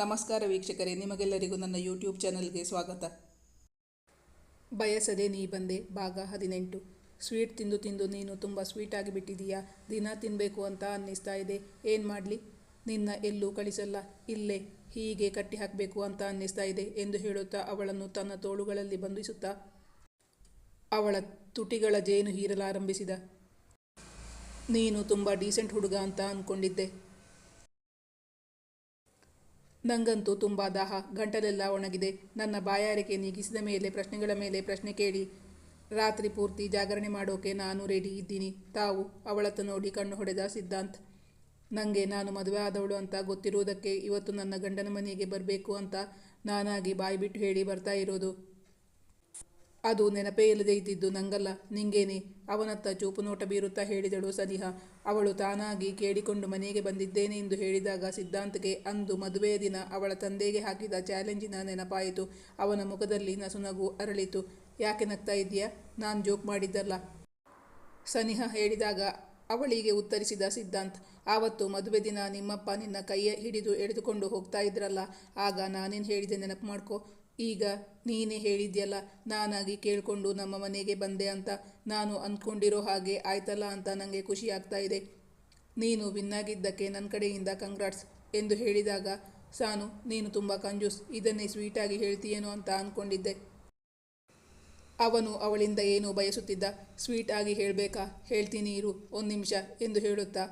ನಮಸ್ಕಾರ ವೀಕ್ಷಕರೇ, ನಿಮಗೆಲ್ಲರಿಗೂ ನನ್ನ ಯೂಟ್ಯೂಬ್ ಚಾನಲ್ಗೆ ಸ್ವಾಗತ. ಬಯಸದೆ ನೀ ಬಂದೆ, ಭಾಗ ಹದಿನೆಂಟು. ಸ್ವೀಟ್ ತಿಂದು ತಿಂದು ನೀನು ತುಂಬ ಸ್ವೀಟ್ ಆಗಿಬಿಟ್ಟಿದೀಯಾ ದಿನ ತಿನ್ನಬೇಕು ಅಂತ ಅನ್ನಿಸ್ತಾ ಇದೆ. ಏನು ಮಾಡಲಿ? ನಿನ್ನ ಎಲ್ಲೂ ಕಳಿಸಲ್ಲ. ಇಲ್ಲೇ ಹೀಗೆ ಕಟ್ಟಿ ಹಾಕಬೇಕು ಅಂತ ಅನ್ನಿಸ್ತಾ ಇದೆ ಎಂದು ಹೇಳುತ್ತಾ ಅವಳನ್ನು ತನ್ನ ತೋಳುಗಳಲ್ಲಿ ಬಂಧಿಸುತ್ತಾ ಅವಳ ತುಟಿಗಳ ಜೇನು ಹೀರಲಾರಂಭಿಸಿದ. ನೀನು ತುಂಬ ಡೀಸೆಂಟ್ ಹುಡುಗ ಅಂತ ಅಂದ್ಕೊಂಡಿದ್ದೆ ನಂಗಂತೂ ತುಂಬ ದಾಹ, ಗಂಟಲೆಲ್ಲ ಒಣಗಿದೆ. ನನ್ನ ಬಾಯಾರಿಕೆ ನೀಗಿಸಿದ ಮೇಲೆ ಪ್ರಶ್ನೆಗಳ ಮೇಲೆ ಪ್ರಶ್ನೆ ಕೇಳಿ, ರಾತ್ರಿ ಪೂರ್ತಿ ಜಾಗರಣೆ ಮಾಡೋಕೆ ನಾನು ರೆಡಿ ಇದ್ದೀನಿ. ತಾವು ಅವಳತ್ತ ನೋಡಿ ಕಣ್ಣು ಹೊಡೆದ ಸಿದ್ಧಾಂತ್. ನನಗೆ ನಾನು ಮದುವೆ ಆದವಳು ಅಂತ ಗೊತ್ತಿರುವುದಕ್ಕೆ ಇವತ್ತು ನನ್ನ ಗಂಡನ ಮನೆಗೆ ಬರಬೇಕು ಅಂತ ನಾನಾಗಿ ಬಾಯಿ ಬಿಟ್ಟು ಹೇಳಿ ಬರ್ತಾ ಇರೋದು. ಅದು ನೆನಪೇ ಇಲ್ಲದೆ ಇದ್ದಿದ್ದು ನಂಗಲ್ಲ. ನಿಂಗೇನೆ? ಅವನತ್ತ ಚೂಪು ನೋಟ ಬೀರುತ್ತಾ ಹೇಳಿದಳು ಸನಿಹ. ಅವಳು ತಾನಾಗಿ ಕೇಳಿಕೊಂಡು ಮನೆಗೆ ಬಂದಿದ್ದೇನೆ ಎಂದು ಹೇಳಿದಾಗ ಸಿದ್ಧಾಂತ್ಗೆ ಅಂದು ಮದುವೆಯ ದಿನ ಅವಳ ತಂದೆಗೆ ಹಾಕಿದ ಚಾಲೆಂಜಿನ ನೆನಪಾಯಿತು. ಅವನ ಮುಖದಲ್ಲಿ ನಸುನಗು ಅರಳಿತು. ಯಾಕೆ ನಗ್ತಾ ಇದೆಯಾ ನಾನು ಜೋಕ್ ಮಾಡಿದ್ದಲ್ಲ. ಸನಿಹ ಹೇಳಿದಾಗ ಅವಳಿಗೆ ಉತ್ತರಿಸಿದ ಸಿದ್ಧಾಂತ್, ಆವತ್ತು ಮದುವೆ ದಿನ ನಿಮ್ಮಪ್ಪ ನಿನ್ನ ಕೈಯ ಹಿಡಿದು ಎಳೆದುಕೊಂಡು ಹೋಗ್ತಾ ಇದ್ರಲ್ಲ. ಆಗ ನಾನೇನು ಹೇಳಿದೆ ನೆನಪು ಮಾಡ್ಕೊ. ಈಗ ನೀನೇ ಹೇಳಿದ್ಯಲ್ಲ, ನಾನಾಗಿ ಕೇಳಿಕೊಂಡು ನಮ್ಮ ಮನೆಗೆ ಬಂದೆ ಅಂತ ನಾನು ಅಂದ್ಕೊಂಡಿರೋ ಹಾಗೆ ಆಯ್ತಲ್ಲ ಅಂತ ನನಗೆ ಖುಷಿ ಆಗ್ತಾ ಇದೆ. ನೀನು ವಿನ್ನಾಗಿದ್ದಕ್ಕೆ ನನ್ನ ಕಡೆಯಿಂದ ಕಂಗ್ರಾಟ್ಸ್ ಎಂದು ಹೇಳಿದಾಗ, ಸಾನು, ನೀನು ತುಂಬ ಕಂಜೂಸ್, ಇದನ್ನೇ ಸ್ವೀಟಾಗಿ ಹೇಳ್ತೀಯೇನೋ ಅಂತ ಅಂದ್ಕೊಂಡಿದ್ದೆ ಅವನು ಅವಳಿಂದ ಏನು ಬಯಸುತ್ತಿದ್ದ ಸ್ವೀಟ್ ಆಗಿ ಹೇಳಬೇಕಾ? ಹೇಳ್ತೀನಿ ಇರು, ಒಂದು ನಿಮಿಷ ಎಂದು ಹೇಳುತ್ತಾ,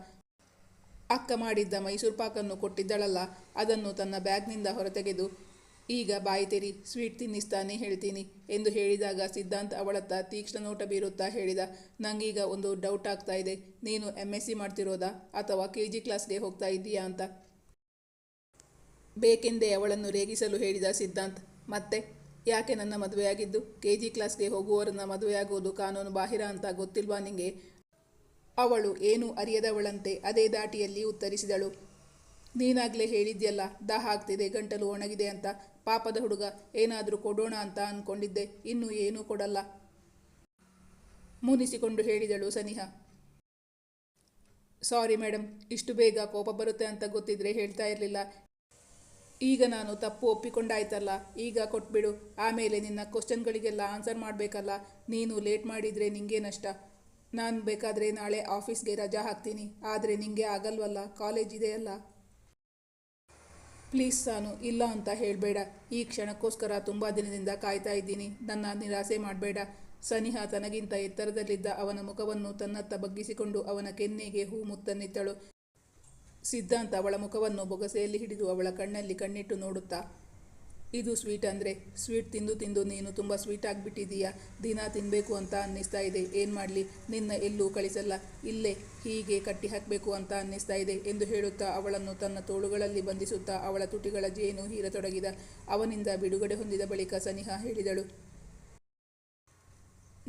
ಅಕ್ಕ ಮಾಡಿದ್ದ ಮೈಸೂರು ಪಾಕನ್ನು ಕೊಟ್ಟಿದ್ದಳಲ್ಲ, ಅದನ್ನು ತನ್ನ ಬ್ಯಾಗ್ನಿಂದ ಹೊರತೆಗೆದು ಈಗ ಬಾಯಿ ತೆರಿ, ಸ್ವೀಟ್ ತಿನ್ನಿಸ್ತಾನೆ ಹೇಳ್ತೀನಿ ಎಂದು ಹೇಳಿದಾಗ ಸಿದ್ಧಾಂತ್ ಅವಳತ್ತ ತೀಕ್ಷ್ಣ ನೋಟ ಬೀರುತ್ತಾ ಹೇಳಿದ, ನಂಗೀಗ ಒಂದು ಡೌಟ್ ಆಗ್ತಾ ಇದೆ, ನೀನು ಎಂ ಎಸ್ ಸಿ ಮಾಡ್ತಿರೋದಾ ಅಥವಾ ಕೆ ಜಿ ಕ್ಲಾಸ್ಗೆ ಹೋಗ್ತಾ ಇದ್ದೀಯಾ ಅಂತ? ಬೇಕೆಂದೇ ಅವಳನ್ನು ರೇಗಿಸಲು ಹೇಳಿದ ಸಿದ್ಧಾಂತ್, ಮತ್ತೆ? ಯಾಕೆ ನನ್ನ ಮದುವೆಯಾಗಿದ್ದು? ಕೆ ಜಿ ಕ್ಲಾಸ್ಗೆ ಹೋಗುವವರನ್ನ ಮದುವೆಯಾಗುವುದು ಕಾನೂನು ಬಾಹಿರ ಅಂತ ಗೊತ್ತಿಲ್ವಾ ನಿಂಗೆ? ಅವಳು ಏನೂ ಅರಿಯದವಳಂತೆ ಅದೇ ದಾಟಿಯಲ್ಲಿ ಉತ್ತರಿಸಿದಳು, ನೀನಾಗಲೇ ಹೇಳಿದ್ಯಲ್ಲ, ದಾಹ ಆಗ್ತಿದೆ, ಗಂಟಲು ಒಣಗಿದೆ ಅಂತ ಪಾಪದ ಹುಡುಗ, ಏನಾದರೂ ಕೊಡೋಣ ಅಂತ ಅಂದ್ಕೊಂಡಿದ್ದೆ ಇನ್ನೂ ಏನೂ ಕೊಡಲ್ಲ. ಮೂನಿಸಿಕೊಂಡು ಹೇಳಿದಳು ಸನಿಹ. ಸಾರಿ ಮೇಡಮ್ ಇಷ್ಟು ಬೇಗ ಕೋಪ ಬರುತ್ತೆ ಅಂತ ಗೊತ್ತಿದ್ರೆ ಹೇಳ್ತಾ ಇರಲಿಲ್ಲ. ಈಗ ನಾನು ತಪ್ಪು ಒಪ್ಪಿಕೊಂಡಾಯ್ತಲ್ಲ, ಈಗ ಕೊಟ್ಬಿಡು. ಆಮೇಲೆ ನಿನ್ನ ಕ್ವಶನ್ಗಳಿಗೆಲ್ಲ ಆನ್ಸರ್ ಮಾಡಬೇಕಲ್ಲ, ನೀನು ಲೇಟ್ ಮಾಡಿದರೆ ನಿಂಗೆ ನಷ್ಟ. ನಾನು ಬೇಕಾದರೆ ನಾಳೆ ಆಫೀಸ್ಗೆ ರಜಾ ಹಾಕ್ತೀನಿ. ಆದರೆ ನಿಂಗೆ ಆಗಲ್ವಲ್ಲ, ಕಾಲೇಜ್ ಇದೆಯಲ್ಲ ಪ್ಲೀಸ್ ಸಾನು, ಇಲ್ಲ ಅಂತ ಹೇಳಬೇಡ. ಈ ಕ್ಷಣಕ್ಕೋಸ್ಕರ ತುಂಬ ದಿನದಿಂದ ಕಾಯ್ತಾ ಇದ್ದೀನಿ. ನನ್ನ ನಿರಾಸೆ ಮಾಡಬೇಡ. ಸನಿಹ ತನಗಿಂತ ಎತ್ತರದಲ್ಲಿದ್ದ ಅವನ ಮುಖವನ್ನು ತನ್ನತ್ತ ಬಗ್ಗಿಸಿಕೊಂಡು ಅವನ ಕೆನ್ನೆಗೆ ಹೂ ಮುತ್ತನ್ನಿತ್ತಳು ಸಿದ್ಧಾಂತ ಅವಳ ಮುಖವನ್ನು ಬೊಗಸೆಯಲ್ಲಿ ಹಿಡಿದು ಅವಳ ಕಣ್ಣಲ್ಲಿ ಕಣ್ಣಿಟ್ಟು ನೋಡುತ್ತಾ ಇದು ಸ್ವೀಟ್ ಅಂದರೆ ಸ್ವೀಟ್ ತಿಂದು ತಿಂದು ನೀನು ತುಂಬ ಸ್ವೀಟ್ ಆಗಿಬಿಟ್ಟಿದೀಯಾ? ದಿನ ತಿನ್ನಬೇಕು ಅಂತ ಅನ್ನಿಸ್ತಾ ಇದೆ. ಏನು ಮಾಡಲಿ? ನಿನ್ನ ಎಲ್ಲೂ ಕಳಿಸಲ್ಲ. ಇಲ್ಲೇ ಹೀಗೆ ಕಟ್ಟಿ ಹಾಕಬೇಕು ಅಂತ ಅನ್ನಿಸ್ತಾ ಇದೆ ಎಂದು ಹೇಳುತ್ತಾ ಅವಳನ್ನು ತನ್ನ ತೋಳುಗಳಲ್ಲಿ ಬಂಧಿಸುತ್ತಾ ಅವಳ ತುಟಿಗಳ ಜೇನು ಹೀರತೊಡಗಿದ. ಅವನಿಂದ ಬಿಡುಗಡೆ ಹೊಂದಿದ ಬಳಿಕ ಸನಿಹ ಹೇಳಿದಳು,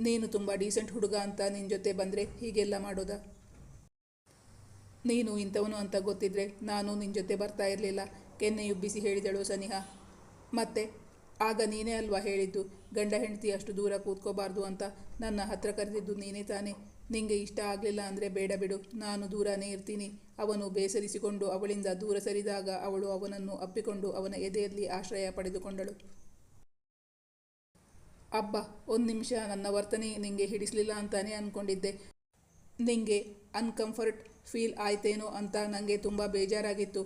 ನೀನು ತುಂಬ ಡೀಸೆಂಟ್ ಹುಡುಗ ಅಂತ ನಿನ್ನ ಜೊತೆ ಬಂದರೆ ಹೀಗೆಲ್ಲ ಮಾಡೋದಾ? ನೀನು ಇಂಥವನು ಅಂತ ಗೊತ್ತಿದ್ರೆ ನಾನು ನಿನ್ನ ಜೊತೆ ಬರ್ತಾ ಇರಲಿಲ್ಲ. ಕೆನ್ನೆಯುಬ್ಬಿಸಿ ಹೇಳಿದಳು ಸನಿಹ ಮತ್ತೆ, ಆಗ ನೀನೇ ಅಲ್ವಾ ಹೇಳಿದ್ದು? ಗಂಡ ಹೆಂಡತಿ ಅಷ್ಟು ದೂರ ಕೂತ್ಕೋಬಾರ್ದು ಅಂತ ನನ್ನ ಹತ್ರ ಕರೆದಿದ್ದು ನೀನೇ ತಾನೇ? ನಿಂಗೆ ಇಷ್ಟ ಆಗಲಿಲ್ಲ ಅಂದರೆ ಬೇಡ ಬಿಡು. ನಾನು ದೂರನೇ ಇರ್ತೀನಿ. ಅವನು ಬೇಸರಿಸಿಕೊಂಡು ಅವಳಿಂದ ದೂರ ಸರಿದಾಗ ಅವಳು ಅವನನ್ನು ಅಪ್ಪಿಕೊಂಡು ಅವನ ಎದೆಯಲ್ಲಿ ಆಶ್ರಯ ಪಡೆದುಕೊಂಡಳು. ಅಬ್ಬ, ಒಂದು ನಿಮಿಷ, ನನ್ನ ವರ್ತನೆ ನಿಂಗೆ ಹಿಡಿಸಲಿಲ್ಲ ಅಂತಾನೆ ಅಂದ್ಕೊಂಡಿದ್ದೆ ನಿಂಗೆ ಅನ್ಕಂಫರ್ಟ್ ಫೀಲ್ ಆಯ್ತೇನೋ ಅಂತ ನನಗೆ ತುಂಬ ಬೇಜಾರಾಗಿತ್ತು.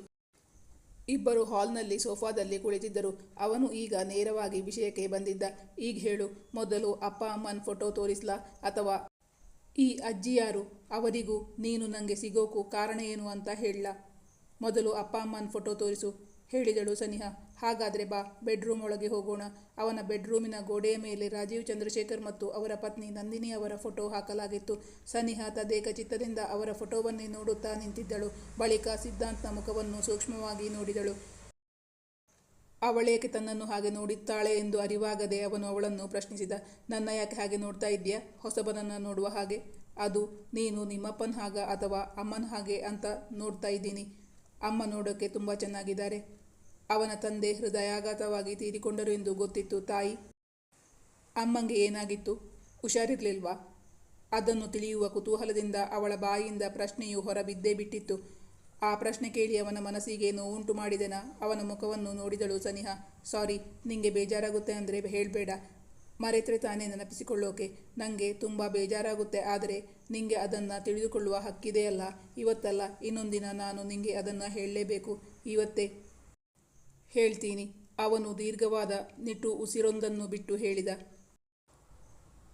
ಇಬ್ಬರು ಹಾಲ್ನಲ್ಲಿ ಸೋಫಾದಲ್ಲಿ ಕುಳಿತಿದ್ದರು. ಅವನು ಈಗ ನೇರವಾಗಿ ವಿಷಯಕ್ಕೆ ಬಂದಿದ್ದ. ಈಗ ಹೇಳು. ಮೊದಲು ಅಪ್ಪ ಅಮ್ಮನ ಫೋಟೋ ತೋರಿಸ್ಲಾ ಅಥವಾ? ಈ ಅಜ್ಜಿ ಯಾರು? ಅವರಿಗೂ ನೀನು ನನಗೆ ಸಿಗೋಕು ಕಾರಣ ಏನು ಅಂತ ಹೇಳಲ. ಮೊದಲು ಅಪ್ಪ ಅಮ್ಮನ ಫೋಟೋ ತೋರಿಸು. ಹೇಳಿದಳು ಸನಿಹ, ಹಾಗಾದರೆ ಬಾ, ಬೆಡ್ರೂಮ್ ಒಳಗೆ ಹೋಗೋಣ. ಅವನ ಬೆಡ್ರೂಮಿನ ಗೋಡೆಯ ಮೇಲೆ ರಾಜೀವ್ ಚಂದ್ರಶೇಖರ್ ಮತ್ತು ಅವರ ಪತ್ನಿ ನಂದಿನಿ ಅವರ ಫೋಟೋ ಹಾಕಲಾಗಿತ್ತು. ಸನಿಹ ತದೇಕ ಚಿತ್ತದಿಂದ ಅವರ ಫೋಟೋವನ್ನೇ ನೋಡುತ್ತಾ ನಿಂತಿದ್ದಳು. ಬಳಿಕ ಸಿದ್ಧಾಂತ್ನ ಮುಖವನ್ನು ಸೂಕ್ಷ್ಮವಾಗಿ ನೋಡಿದಳು. ಅವಳೇಕೆ ತನ್ನನ್ನು ಹಾಗೆ ನೋಡುತ್ತಾಳೆ ಎಂದು ಅರಿವಾಗದೆ ಅವನು ಅವಳನ್ನು ಪ್ರಶ್ನಿಸಿದ, ನನ್ನ ಯಾಕೆ ಹಾಗೆ ನೋಡ್ತಾ ಇದ್ದೀಯಾ? ಹೊಸಬನನ್ನು ನೋಡುವ ಹಾಗೆ? ಅದು ನೀನು ನಿಮ್ಮಪ್ಪನ ಹಾಗ ಅಥವಾ ಅಮ್ಮನ ಹಾಗೆ ಅಂತ ನೋಡ್ತಾ ಇದ್ದೀನಿ. ಅಮ್ಮ ನೋಡೋಕ್ಕೆ ತುಂಬ ಚೆನ್ನಾಗಿದ್ದಾರೆ. ಅವನ ತಂದೆ ಹೃದಯಾಘಾತವಾಗಿ ತೀರಿಕೊಂಡರು ಎಂದು ಗೊತ್ತಿತ್ತು. ತಾಯಿ, ಅಮ್ಮಂಗೆ ಏನಾಗಿತ್ತು? ಹುಷಾರಿರ್ಲಿಲ್ವಾ? ಅದನ್ನು ತಿಳಿಯುವ ಕುತೂಹಲದಿಂದ ಅವಳ ಬಾಯಿಯಿಂದ ಪ್ರಶ್ನೆಯು ಹೊರಬಿದ್ದೇ ಬಿಟ್ಟಿತ್ತು. ಆ ಪ್ರಶ್ನೆ ಕೇಳಿ ಅವನ ಮನಸ್ಸಿಗೆ ನೋವುಂಟು ಮಾಡಿದೆನ? ಅವನ ಮುಖವನ್ನು ನೋಡಿದಳು ಸನಿಹಾ. ಸಾರಿ, ನಿಂಗೆ ಬೇಜಾರಾಗುತ್ತೆ ಅಂದರೆ ಹೇಳಬೇಡ. ಮರೆತರೆ ತಾನೇ ನೆನಪಿಸಿಕೊಳ್ಳೋಕೆ. ನನಗೆ ತುಂಬ ಬೇಜಾರಾಗುತ್ತೆ, ಆದರೆ ನಿಂಗೆ ಅದನ್ನು ತಿಳಿದುಕೊಳ್ಳುವ ಹಕ್ಕಿದೆಯಲ್ಲ? ಇವತ್ತಲ್ಲ, ಇನ್ನೊಂದಿನ ನಾನು ನಿಂಗೆ ಅದನ್ನು ಹೇಳಲೇಬೇಕು. ಇವತ್ತೇ ಹೇಳ್ತೀನಿ. ಅವನು ದೀರ್ಘವಾದ ನಿಟ್ಟು ಉಸಿರೊಂದನ್ನು ಬಿಟ್ಟು ಹೇಳಿದ.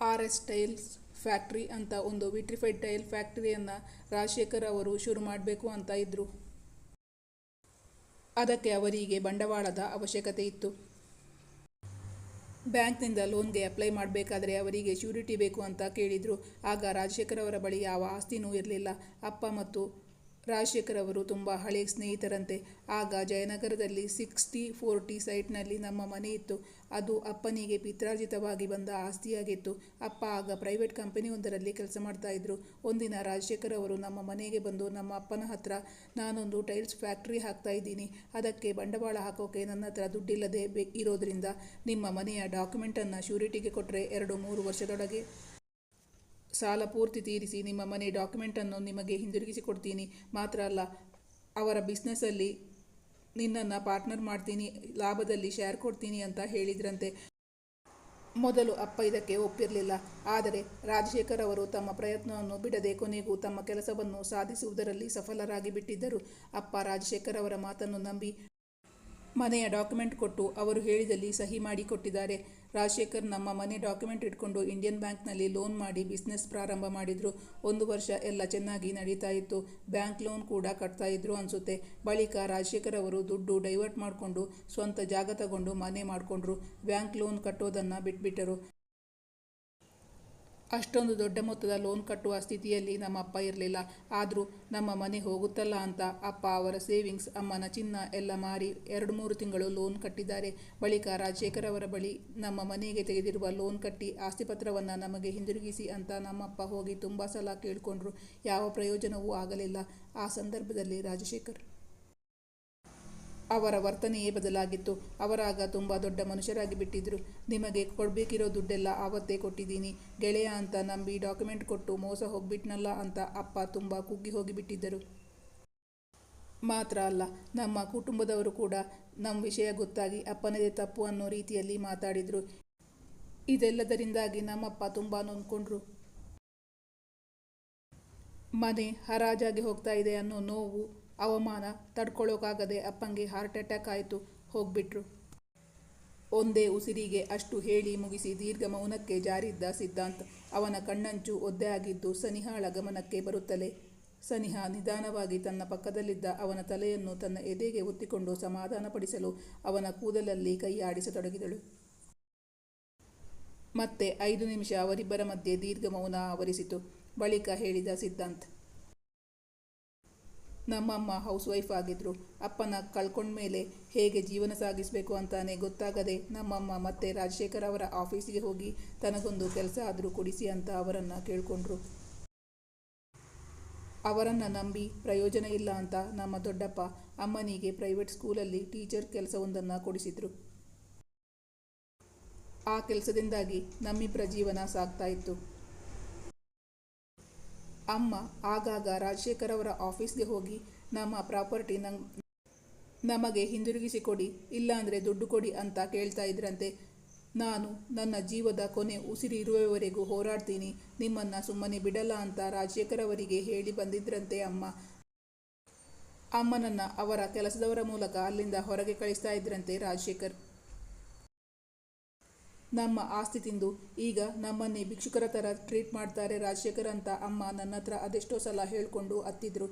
ಆರ್ ಎಸ್ ಟೈಲ್ಸ್ ಫ್ಯಾಕ್ಟ್ರಿ ಅಂತ ಒಂದು ವಿಟ್ರಿಫೈಡ್ ಟೈಲ್ ಫ್ಯಾಕ್ಟ್ರಿಯನ್ನು ರಾಜಶೇಖರ್ ಅವರು ಶುರು ಮಾಡಬೇಕು ಅಂತ ಇದ್ದರು ಅದಕ್ಕೆ ಅವರಿಗೆ ಬಂಡವಾಳದ ಅವಶ್ಯಕತೆ ಇತ್ತು. ಬ್ಯಾಂಕ್ನಿಂದ ಲೋನ್ಗೆ ಅಪ್ಲೈ ಮಾಡಬೇಕಾದ್ರೆ ಅವರಿಗೆ ಶ್ಯೂರಿಟಿ ಬೇಕು ಅಂತ ಕೇಳಿದರು. ಆಗ ರಾಜಶೇಖರ್ ಅವರ ಬಳಿ ಯಾವ ಆಸ್ತಿನೂ ಇರಲಿಲ್ಲ. ಅಪ್ಪ ಮತ್ತು ರಾಜಶೇಖರ್ ಅವರು ತುಂಬ ಹಳೆಯ ಸ್ನೇಹಿತರಂತೆ. ಆಗ ಜಯನಗರದಲ್ಲಿ ಸಿಕ್ಸ್ಟಿ ಫೋರ್ಟಿ ಸೈಟ್ನಲ್ಲಿ ನಮ್ಮ ಮನೆ ಇತ್ತು. ಅದು ಅಪ್ಪನಿಗೆ ಪಿತ್ರಾರ್ಜಿತವಾಗಿ ಬಂದ ಆಸ್ತಿಯಾಗಿತ್ತು. ಅಪ್ಪ ಆಗ ಪ್ರೈವೇಟ್ ಕಂಪನಿಯೊಂದರಲ್ಲಿ ಕೆಲಸ ಮಾಡ್ತಾಯಿದ್ರು ಒಂದಿನ ರಾಜಶೇಖರ್ ಅವರು ನಮ್ಮ ಮನೆಗೆ ಬಂದು, ನಮ್ಮ ಅಪ್ಪನ ಹತ್ರ ನಾನೊಂದು ಟೈಲ್ಸ್ ಫ್ಯಾಕ್ಟ್ರಿ ಹಾಕ್ತಾ ಇದ್ದೀನಿ. ಅದಕ್ಕೆ ಬಂಡವಾಳ ಹಾಕೋಕೆ ನನ್ನ ಹತ್ರ ದುಡ್ಡಿಲ್ಲದೆ ಬೆ, ಇರೋದ್ರಿಂದ ನಿಮ್ಮ ಮನೆಯ ಡಾಕ್ಯುಮೆಂಟನ್ನು ಶ್ಯೂರಿಟಿಗೆ ಕೊಟ್ಟರೆ ಎರಡು ಮೂರು ವರ್ಷದೊಳಗೆ ಸಾಲ ಪೂರ್ತಿ ತೀರಿಸಿ ನಿಮ್ಮ ಮನೆ ಡಾಕ್ಯುಮೆಂಟನ್ನು ನಿಮಗೆ ಹಿಂದಿರುಗಿಸಿ ಕೊಡ್ತೀನಿ ಮಾತ್ರ ಅಲ್ಲ, ಅವರ ಬಿಸ್ನೆಸ್ಸಲ್ಲಿ ನಿನ್ನನ್ನು ಪಾರ್ಟ್ನರ್ ಮಾಡ್ತೀನಿ, ಲಾಭದಲ್ಲಿ ಶೇರ್ ಕೊಡ್ತೀನಿ ಅಂತ ಹೇಳಿದ್ರಂತೆ. ಮೊದಲು ಅಪ್ಪ ಇದಕ್ಕೆ ಒಪ್ಪಿರಲಿಲ್ಲ. ಆದರೆ ರಾಜಶೇಖರ್ ಅವರು ತಮ್ಮ ಪ್ರಯತ್ನವನ್ನು ಬಿಡದೆ ಕೊನೆಗೂ ತಮ್ಮ ಕೆಲಸವನ್ನು ಸಾಧಿಸುವುದರಲ್ಲಿ ಸಫಲರಾಗಿ ಬಿಟ್ಟಿದ್ದರು ಅಪ್ಪ ರಾಜಶೇಖರ್ ಅವರ ಮಾತನ್ನು ನಂಬಿ ಮನೆಯ ಡಾಕ್ಯುಮೆಂಟ್ ಕೊಟ್ಟು ಅವರು ಹೇಳಿದಲ್ಲಿ ಸಹಿ ಮಾಡಿ ಕೊಟ್ಟಿದ್ದಾರೆ. ರಾಜಶೇಖರ್ ನಮ್ಮ ಮನೆ ಡಾಕ್ಯುಮೆಂಟ್ ಇಟ್ಕೊಂಡು ಇಂಡಿಯನ್ ಬ್ಯಾಂಕ್ನಲ್ಲಿ ಲೋನ್ ಮಾಡಿ ಬಿಸ್ನೆಸ್ ಪ್ರಾರಂಭ ಮಾಡಿದ್ರು. ಒಂದು ವರ್ಷ ಎಲ್ಲ ಚೆನ್ನಾಗಿ ನಡೀತಾ ಇತ್ತು. ಬ್ಯಾಂಕ್ ಲೋನ್ ಕೂಡ ಕಟ್ತಾ ಇದ್ರು ಅನ್ಸುತ್ತೆ. ಬಳಿಕ ರಾಜಶೇಖರ್ ಅವರು ದುಡ್ಡು ಡೈವರ್ಟ್ ಮಾಡಿಕೊಂಡು ಸ್ವಂತ ಜಾಗ ತಗೊಂಡು ಮನೆ ಮಾಡಿಕೊಂಡ್ರು. ಬ್ಯಾಂಕ್ ಲೋನ್ ಕಟ್ಟೋದನ್ನು ಬಿಟ್ಬಿಟ್ಟರು. ಅಷ್ಟೊಂದು ದೊಡ್ಡ ಮೊತ್ತದ ಲೋನ್ ಕಟ್ಟುವ ಸ್ಥಿತಿಯಲ್ಲಿ ನಮ್ಮ ಅಪ್ಪ ಇರಲಿಲ್ಲ. ಆದರೂ ನಮ್ಮ ಮನೆ ಹೋಗುತ್ತಲ್ಲ ಅಂತ ಅಪ್ಪ ಅವರ ಸೇವಿಂಗ್ಸ್ ಅಮ್ಮನ ಚಿನ್ನ ಎಲ್ಲ ಮಾರಿ ಎರಡು ಮೂರು ತಿಂಗಳು ಲೋನ್ ಕಟ್ಟಿದ್ದಾರೆ. ಬಳಿಕ ರಾಜಶೇಖರ್ ಅವರ ಬಳಿ ನಮ್ಮ ಮನೆಗೆ ತೆಗೆದಿರುವ ಲೋನ್ ಕಟ್ಟಿ ಆಸ್ತಿಪತ್ರವನ್ನು ನಮಗೆ ಹಿಂದಿರುಗಿಸಿ ಅಂತ ನಮ್ಮಪ್ಪ ಹೋಗಿ ತುಂಬ ಸಲ ಕೇಳಿಕೊಂಡ್ರು. ಯಾವ ಪ್ರಯೋಜನವೂ ಆಗಲಿಲ್ಲ. ಆ ಸಂದರ್ಭದಲ್ಲಿ ರಾಜಶೇಖರ್ ಅವರ ವರ್ತನೆಯೇ ಬದಲಾಗಿತ್ತು. ಅವರಾಗ ತುಂಬ ದೊಡ್ಡ ಮನುಷ್ಯರಾಗಿ ಬಿಟ್ಟಿದ್ರು. ನಿಮಗೆ ಕೊಡಬೇಕಿರೋ ದುಡ್ಡೆಲ್ಲ ಆವತ್ತೇ ಕೊಟ್ಟಿದ್ದೀನಿ. ಗೆಳೆಯ ಅಂತ ನಂಬಿ ಡಾಕ್ಯುಮೆಂಟ್ ಕೊಟ್ಟು ಮೋಸ ಹೋಗ್ಬಿಟ್ನಲ್ಲ ಅಂತ ಅಪ್ಪ ತುಂಬ ಕುಗ್ಗಿ ಹೋಗಿಬಿಟ್ಟಿದ್ದರು ಮಾತ್ರ ಅಲ್ಲ, ನಮ್ಮ ಕುಟುಂಬದವರು ಕೂಡ ನಮ್ಮ ವಿಷಯ ಗೊತ್ತಾಗಿ ಅಪ್ಪನದೇ ತಪ್ಪು ಅನ್ನೋ ರೀತಿಯಲ್ಲಿ ಮಾತಾಡಿದರು. ಇದೆಲ್ಲದರಿಂದಾಗಿ ನಮ್ಮಪ್ಪ ತುಂಬ ನೊಂದ್ಕೊಂಡ್ರು. ಮನೆ ಹರಾಜಾಗಿ ಹೋಗ್ತಾ ಇದೆ ಅನ್ನೋ ನೋವು ಅವಮಾನ ತಡ್ಕೊಳ್ಳೋಕ್ಕಾಗದೆ ಅಪ್ಪಂಗೆ ಹಾರ್ಟ್ ಅಟ್ಯಾಕ್ ಆಯಿತು, ಹೋಗ್ಬಿಟ್ರು. ಒಂದೇ ಉಸಿರಿಗೆ ಅಷ್ಟು ಹೇಳಿ ಮುಗಿಸಿ ದೀರ್ಘ ಮೌನಕ್ಕೆ ಜಾರಿದ್ದ ಸಿದ್ಧಾಂತ್ ಅವನ ಕಣ್ಣಂಚು ಒದ್ದೆ ಆಗಿದ್ದು ಸನಿಹಾಳ ಗಮನಕ್ಕೆ ಬರುತ್ತಲೇ. ಸನಿಹಾ ನಿಧಾನವಾಗಿ ತನ್ನ ಪಕ್ಕದಲ್ಲಿದ್ದ ಅವನ ತಲೆಯನ್ನು ತನ್ನ ಎದೆಗೆ ಒತ್ತಿಕೊಂಡು ಸಮಾಧಾನಪಡಿಸಲು ಅವನ ಕೂದಲಲ್ಲಿ ಕೈ ಆಡಿಸತೊಡಗಿದಳು ಮತ್ತೆ ಐದು ನಿಮಿಷ ಅವರಿಬ್ಬರ ಮಧ್ಯೆ ದೀರ್ಘ ಮೌನ ಆವರಿಸಿತು. ಬಳಿಕ ಹೇಳಿದ ಸಿದ್ಧಾಂತ್ ನಮ್ಮಮ್ಮ ಹೌಸ್ ವೈಫ್ ಆಗಿದ್ರು. ಅಪ್ಪನ ಕಳ್ಕೊಂಡ್ಮೇಲೆ ಹೇಗೆ ಜೀವನ ಸಾಗಿಸಬೇಕು ಅಂತಾನೆ ಗೊತ್ತಾಗದೆ ನಮ್ಮಮ್ಮ ಮತ್ತೆ ರಾಜಶೇಖರ್ ಅವರ ಆಫೀಸಿಗೆ ಹೋಗಿ ತನಗೊಂದು ಕೆಲಸ ಆದರೂ ಕೊಡಿಸಿ ಅಂತ ಅವರನ್ನು ಕೇಳಿಕೊಂಡ್ರು. ಅವರನ್ನು ನಂಬಿ ಪ್ರಯೋಜನ ಇಲ್ಲ ಅಂತ ನಮ್ಮ ದೊಡ್ಡಪ್ಪ ಅಮ್ಮನಿಗೆ ಪ್ರೈವೇಟ್ ಸ್ಕೂಲಲ್ಲಿ ಟೀಚರ್ ಕೆಲಸವೊಂದನ್ನು ಕೊಡಿಸಿದ್ರು. ಆ ಕೆಲಸದಿಂದಾಗಿ ನಮ್ಮಿಬ್ಬರ ಜೀವನ ಸಾಗ್ತಾ ಇತ್ತು. ಅಮ್ಮ ಆಗಾಗ ರಾಜಶೇಖರ್ ಅವರ ಆಫೀಸ್ಗೆ ಹೋಗಿ, ನಮ್ಮ ಪ್ರಾಪರ್ಟಿ ನಂಗ್ ನಮಗೆ ಹಿಂದಿರುಗಿಸಿ ಕೊಡಿ ಇಲ್ಲಾಂದರೆ ದುಡ್ಡು ಕೊಡಿ ಅಂತ ಕೇಳ್ತಾ ಇದ್ರಂತೆ. ನಾನು ನನ್ನ ಜೀವದ ಕೊನೆ ಉಸಿರಿ ಇರುವವರೆಗೂ ಹೋರಾಡ್ತೀನಿ. ನಿಮ್ಮನ್ನ ಸುಮ್ಮನೆ ಬಿಡಲ್ಲ ಅಂತ ರಾಜಶೇಖರ್ ಅವರಿಗೆ ಹೇಳಿ ಬಂದಿದ್ರಂತೆ ಅಮ್ಮ. ಅಮ್ಮನನ್ನು ಅವರ ಕೆಲಸದವರ ಮೂಲಕ ಅಲ್ಲಿಂದ ಹೊರಗೆ ಕಳಿಸ್ತಾ ಇದ್ರಂತೆ ರಾಜಶೇಖರ್. ನಮ್ಮ ಆಸ್ತಿ ತಿಂದು ಈಗ ನಮ್ಮನ್ನೇ ಭಿಕ್ಷುಕರ ಥರ ಟ್ರೀಟ್ ಮಾಡ್ತಾರೆ ರಾಜಶೇಖರ್ ಅಂತ ಅಮ್ಮ ನನ್ನ ಹತ್ರ ಅದೆಷ್ಟೋ ಸಲ ಹೇಳಿಕೊಂಡು ಅತ್ತಿದ್ರು.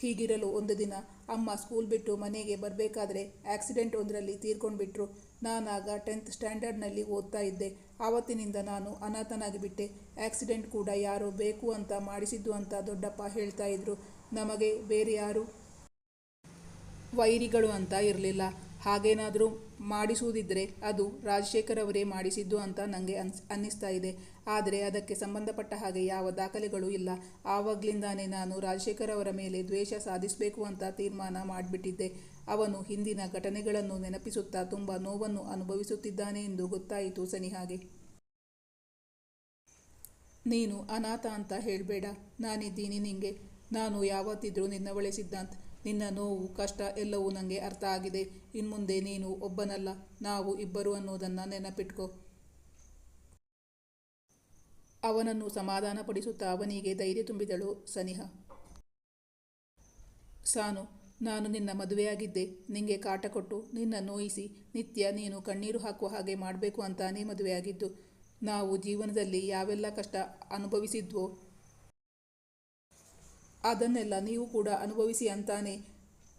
ಹೀಗಿರಲು ಒಂದು ದಿನ ಅಮ್ಮ ಸ್ಕೂಲ್ ಬಿಟ್ಟು ಮನೆಗೆ ಬರಬೇಕಾದ್ರೆ ಆಕ್ಸಿಡೆಂಟ್ ಒಂದರಲ್ಲಿ ತೀರ್ಕೊಂಡ್ಬಿಟ್ರು. ನಾನಾಗ ಟೆಂತ್ ಸ್ಟ್ಯಾಂಡರ್ಡ್ನಲ್ಲಿ ಓದ್ತಾ ಇದ್ದೆ. ಆವತ್ತಿನಿಂದ ನಾನು ಅನಾಥನಾಗಿ ಬಿಟ್ಟೆ. ಆಕ್ಸಿಡೆಂಟ್ ಕೂಡ ಯಾರೋ ಬೇಕು ಅಂತ ಮಾಡಿಸಿದ್ದು ಅಂತ ದೊಡ್ಡಪ್ಪ ಹೇಳ್ತಾ ಇದ್ರು. ನಮಗೆ ಬೇರೆ ಯಾರು? ವೈರಿಗಳು ಅಂತ ಇರಲಿಲ್ಲ. ಹಾಗೇನಾದರೂ ಮಾಡಿಸುವುದಿದ್ದರೆ ಅದು ರಾಜಶೇಖರ್ ಅವರೇ ಮಾಡಿಸಿದ್ದು ಅಂತ ನನಗೆ ಅನ್ಸ್, ಅನ್ನಿಸ್ತಾ ಇದೆ. ಆದರೆ ಅದಕ್ಕೆ ಸಂಬಂಧಪಟ್ಟ ಹಾಗೆ ಯಾವ ದಾಖಲೆಗಳು ಇಲ್ಲ. ಆವಾಗಲಿಂದಾನೇ ನಾನು ರಾಜಶೇಖರ್ ಅವರ ಮೇಲೆ ದ್ವೇಷ ಸಾಧಿಸಬೇಕು ಅಂತ ತೀರ್ಮಾನ ಮಾಡಿಬಿಟ್ಟಿದ್ದೆ. ಅವನು ಹಿಂದಿನ ಘಟನೆಗಳನ್ನು ನೆನಪಿಸುತ್ತಾ ತುಂಬ ನೋವನ್ನು ಅನುಭವಿಸುತ್ತಿದ್ದಾನೆ ಎಂದು ಗೊತ್ತಾಯಿತು ಸನಿಹಾಗೆ ನೀನು ಅನಾಥ ಅಂತ ಹೇಳಬೇಡ. ನಾನಿದ್ದೀನಿ ನಿಂಗೆ. ನಾನು ಯಾವತ್ತಿದ್ರೂ ನಿನ್ನವಳೆ ಸಿದ್ಧಾಂತ್. ನಿನ್ನ ನೋವು, ಕಷ್ಟ ಎಲ್ಲವೂ ನನಗೆ ಅರ್ಥ ಆಗಿದೆ. ಇನ್ಮುಂದೆ ನೀನು ಒಬ್ಬನಲ್ಲ, ನಾವು ಇಬ್ಬರು ಅನ್ನೋದನ್ನು ನೆನಪಿಟ್ಕೋ. ಅವನನ್ನು ಸಮಾಧಾನಪಡಿಸುತ್ತಾ ಅವನಿಗೆ ಧೈರ್ಯ ತುಂಬಿದಳು ಸನಿಹ. ಸಾನು, ನಾನು ನಿನ್ನ ಮದುವೆಯಾಗಿದ್ದೆ. ನಿಂಗೆ ಕಾಟ ಕೊಟ್ಟು ನಿನ್ನ ನೋಯಿಸಿ ನಿತ್ಯ ನೀನು ಕಣ್ಣೀರು ಹಾಕುವ ಹಾಗೆ ಮಾಡಬೇಕು ಅಂತಾನೇ ಮದುವೆಯಾಗಿದ್ದು. ನಾವು ಜೀವನದಲ್ಲಿ ಯಾವೆಲ್ಲ ಕಷ್ಟ ಅನುಭವಿಸಿದ್ವೋ ಅದನ್ನೆಲ್ಲ ನೀವು ಕೂಡ ಅನುಭವಿಸಿ ಅಂತಾನೆ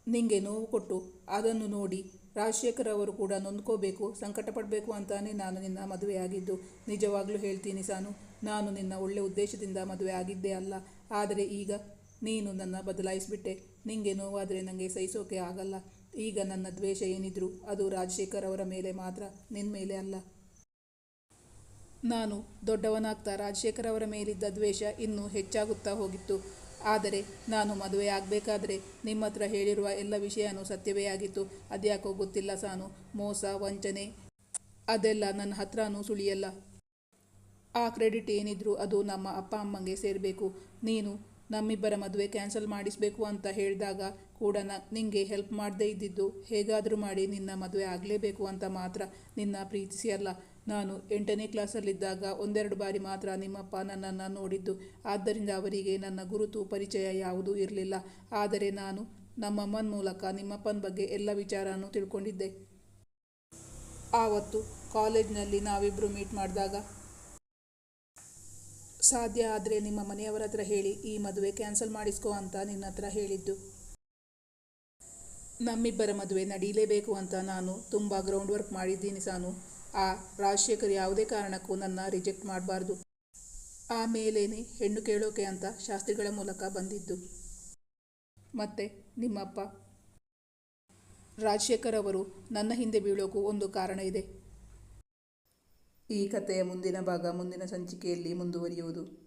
ನಿಂಗೆ ನೋವು ಕೊಟ್ಟು ಅದನ್ನು ನೋಡಿ ರಾಜಶೇಖರ್ ಅವರು ಕೂಡ ನೊಂದ್ಕೋಬೇಕು ಸಂಕಟ ಪಡಬೇಕು ಅಂತಾನೆ ನಾನು ನಿನ್ನ ಮದುವೆ ಆಗಿದ್ದು. ನಿಜವಾಗ್ಲೂ ಹೇಳ್ತೀನಿ ಸಾನು, ನಾನು ನಿನ್ನ ಒಳ್ಳೆ ಉದ್ದೇಶದಿಂದ ಮದುವೆ ಆಗಿದ್ದೆ ಅಲ್ಲ. ಆದರೆ ಈಗ ನೀನು ನನ್ನ ಬದಲಾಯಿಸಿಬಿಟ್ಟೆ. ನಿಂಗೆ ನೋವಾದರೆ ನನಗೆ ಸಹಿಸೋಕೆ ಆಗಲ್ಲ. ಈಗ ನನ್ನ ದ್ವೇಷ ಏನಿದ್ರು ಅದು ರಾಜಶೇಖರ್ ಅವರ ಮೇಲೆ ಮಾತ್ರ ನಿನ್ನ ಮೇಲೆ ಅಲ್ಲ. ನಾನು ದೊಡ್ಡವನಾಗ್ತಾ ರಾಜಶೇಖರ್ ಅವರ ಮೇಲಿದ್ದ ದ್ವೇಷ ಇನ್ನೂ ಹೆಚ್ಚಾಗುತ್ತಾ ಹೋಗಿತ್ತು. ಆದರೆ ನಾನು ಮದುವೆ ಆಗಬೇಕಾದ್ರೆ ನಿಮ್ಮ ಹತ್ರ ಹೇಳಿರುವ ಎಲ್ಲ ವಿಷಯನೂ ಸತ್ಯವೇ ಆಗಿತ್ತು. ಅದ್ಯಾಕೋ ಗೊತ್ತಿಲ್ಲ ಸಾನು. ಮೋಸ, ವಂಚನೆ, ಅದೆಲ್ಲ ನನ್ನ ಹತ್ರನೂ ಸುಳಿಯಲ್ಲ. ಆ ಕ್ರೆಡಿಟ್ ಏನಿದ್ರು ಅದು ನಮ್ಮ ಅಪ್ಪ ಅಮ್ಮಂಗೆ ಸೇರಬೇಕು. ನೀನು ನಮ್ಮಿಬ್ಬರ ಮದುವೆ ಕ್ಯಾನ್ಸಲ್ ಮಾಡಿಸಬೇಕು ಅಂತ ಹೇಳಿದಾಗ ಕೂಡ ನ ನಿಂಗೆ ಹೆಲ್ಪ್ ಮಾಡದೇ ಇದ್ದಿದ್ದು, ಹೇಗಾದರೂ ಮಾಡಿ ನಿನ್ನ ಮದುವೆ ಆಗಲೇಬೇಕು ಅಂತ ಮಾತ್ರ ನಿನ್ನ ಪ್ರೀತಿಸಿ ಅಲ್ಲ. ನಾನು ಎಂಟನೇ ಕ್ಲಾಸಲ್ಲಿದ್ದಾಗ ಒಂದೆರಡು ಬಾರಿ ಮಾತ್ರ ನಿಮ್ಮಪ್ಪ ನನ್ನನ್ನು ನೋಡಿದ್ದು. ಆದ್ದರಿಂದ ಅವರಿಗೆ ನನ್ನ ಗುರುತು ಪರಿಚಯ ಯಾವುದೂ ಇರಲಿಲ್ಲ. ಆದರೆ ನಾನು ನಮ್ಮಮ್ಮನ ಮೂಲಕ ನಿಮ್ಮಪ್ಪನ ಬಗ್ಗೆ ಎಲ್ಲ ವಿಚಾರನೂ ತಿಳ್ಕೊಂಡಿದ್ದೆ. ಆವತ್ತು ಕಾಲೇಜ್ನಲ್ಲಿ ನಾವಿಬ್ಬರು ಮೀಟ್ ಮಾಡಿದಾಗ, ಸಾಧ್ಯ ಆದರೆ ನಿಮ್ಮ ಮನೆಯವರ ಹತ್ರ ಹೇಳಿ, ಈ ಮದುವೆ ಕ್ಯಾನ್ಸಲ್ ಮಾಡಿಸ್ಕೋ ಅಂತ ನಿನ್ನ ಹತ್ರ ಹೇಳಿದ್ದು. ನಮ್ಮಿಬ್ಬರ ಮದುವೆ ನಡೀಲೇಬೇಕು ಅಂತ ನಾನು ತುಂಬ ಗ್ರೌಂಡ್ ವರ್ಕ್ ಮಾಡಿದ್ದೀನಿ ಸಾನು. ಆ ರಾಜಶೇಖರ್ ಯಾವುದೇ ಕಾರಣಕ್ಕೂ ನನ್ನ ರಿಜೆಕ್ಟ್ ಮಾಡಬಾರ್ದು. ಆಮೇಲೇನೆ ಹೆಣ್ಣು ಕೇಳೋಕೆ ಅಂತ ಶಾಸ್ತ್ರಿಗಳ ಮೂಲಕ ಬಂದಿದ್ದು. ಮತ್ತೆ ನಿಮ್ಮಪ್ಪ? ರಾಜಶೇಖರ್ ಅವರು ನನ್ನ ಹಿಂದೆ ಬೀಳೋಕ್ಕೂ ಒಂದು ಕಾರಣ ಇದೆ. ಈ ಕಥೆಯ ಮುಂದಿನ ಭಾಗ ಮುಂದಿನ ಸಂಚಿಕೆಯಲ್ಲಿ ಮುಂದುವರಿಯುವುದು.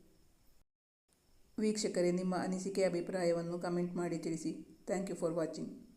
ವೀಕ್ಷಕರೇ, ನಿಮ್ಮ ಅನಿಸಿಕೆ, ಅಭಿಪ್ರಾಯವನ್ನು ಕಮೆಂಟ್ ಮಾಡಿ ತಿಳಿಸಿ. Thank you for watching.